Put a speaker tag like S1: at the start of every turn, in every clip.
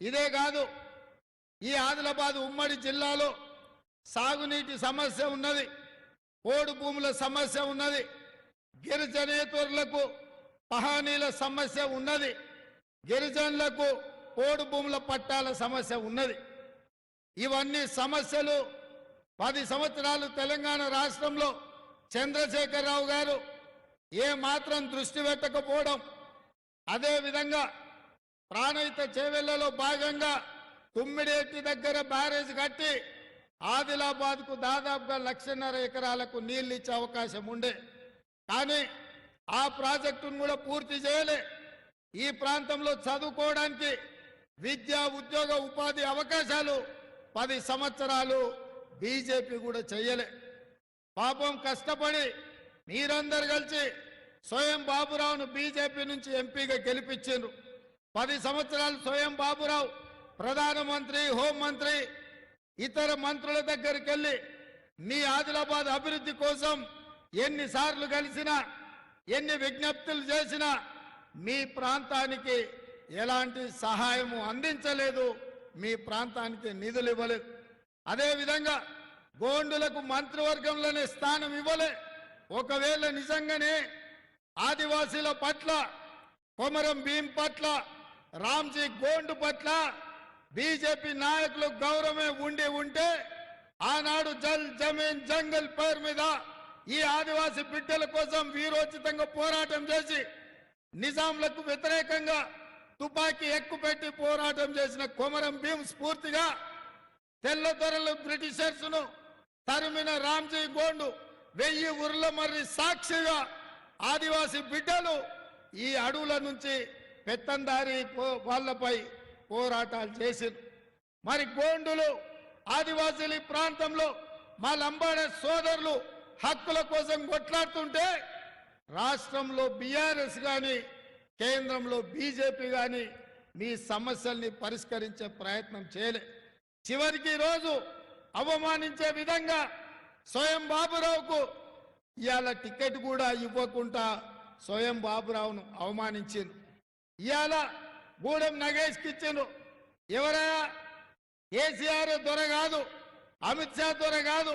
S1: ఇదే కాదు ఈ ఆదిలాబాద్ ఉమ్మడి జిల్లాలో సాగునీటి సమస్య ఉన్నది పోడు భూముల సమస్య ఉన్నది గిరిజనేతరులకు పహానీల సమస్య ఉన్నది గిరిజనులకు పోడు భూముల పట్టాల సమస్య ఉన్నది. ఇవన్నీ సమస్యలు పది సంవత్సరాలు తెలంగాణ రాష్ట్రంలో చంద్రశేఖరరావు గారు ఏ మాత్రం దృష్టి పెట్టకపోవడం అదేవిధంగా ప్రాణహిత చేవెళ్ళలో భాగంగా తుమ్మిడేటి దగ్గర బ్యారేజ్ కట్టి ఆదిలాబాద్కు దాదాపుగా లక్షన్నర ఎకరాలకు నీళ్ళు ఇచ్చే అవకాశం ఉండే. కానీ ఆ ప్రాజెక్టును కూడా పూర్తి చేయలే. ఈ ప్రాంతంలో చదువుకోవడానికి విద్యా ఉద్యోగ ఉపాధి అవకాశాలు పది సంవత్సరాలు బీజేపీ కూడా చేయలే. పాపం కష్టపడి మీరందరు కలిసి స్వయం బాబురావును బీజేపీ నుంచి ఎంపీగా గెలిపించారు పది సంవత్సరాలు స్వయం బాబురావు ప్రధానమంత్రి హోంమంత్రి ఇతర మంత్రుల దగ్గరికి వెళ్ళి మీ ఆదిలాబాద్ అభివృద్ధి కోసం ఎన్నిసార్లు కలిసినా ఎన్ని విజ్ఞప్తులు చేసినా మీ ప్రాంతానికి ఎలాంటి సహాయము అందించలేదు మీ ప్రాంతానికి నిధులు ఇవ్వలేదు. అదేవిధంగా గోండులకు మంత్రివర్గంలోనే స్థానం ఇవ్వలే. ఒకవేళ నిజంగానే ఆదివాసీల పట్ల కొమరం భీం పట్ల రామ్జీ గోండు పట్ల బీజేపీ నాయకులు గౌరవమే ఉండి ఉంటే ఆనాడు జల్ జమీన్ జంగల్ పేరు మీద ఈ ఆదివాసీ బిడ్డల కోసం వీరోచితంగా పోరాటం చేసి నిజాంలకు వ్యతిరేకంగా తుపాకీ ఎక్కుపెట్టి పోరాటం చేసిన కొమరం భీం స్ఫూర్తిగా తెల్లదొరలు బ్రిటిషర్స్ను తరిమిన రామ్జీ గోండు వెయ్యి ఉర్ల మర్రి సాక్షిగా ఆదివాసీ బిడ్డలు ఈ అడవుల నుంచి పెత్తందారి వాళ్ళపై పోరాటాలు చేసింది మరి గోండులు ఆదివాసీలు ఈ ప్రాంతంలో మా లంబాడ సోదరులు హక్కుల కోసం కొట్లాడుతుంటే రాష్ట్రంలో బీఆర్ఎస్ కానీ కేంద్రంలో బీజేపీ కానీ మీ సమస్యల్ని పరిష్కరించే ప్రయత్నం చేయలే. చివరికి రోజు అవమానించే విధంగా స్వయం బాబురావుకు ఇవాళ టికెట్ కూడా ఇవ్వకుండా స్వయం బాబురావును అవమానించింది ఇవాళ గూడెం నగేష్కి ఇచ్చిండ్రు. ఎవరయ్యా కేసీఆర్ దొర కాదు అమిత్ షా దొర కాదు.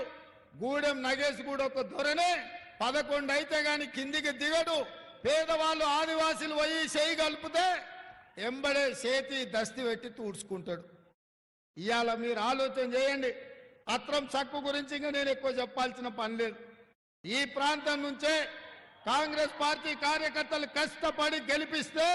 S1: గూడెం నగేష్ కూడా ఒక దొరనే. పదకొండు అయితే గాని కిందికి దిగడు. పేదవాళ్ళు ఆదివాసులు పోయి చేయి కలిపితే ఎంబడే చేతి దస్తి పెట్టి తూడ్చుకుంటాడు. ఇవాళ మీరు ఆలోచన చేయండి. అత్రం చక్కు గురించి ఇంకా నేను ఎక్కువ చెప్పాల్సిన పని లేదు. ఈ ప్రాంతం నుంచే కాంగ్రెస్ పార్టీ కార్యకర్తలు కష్టపడి గెలిపిస్తే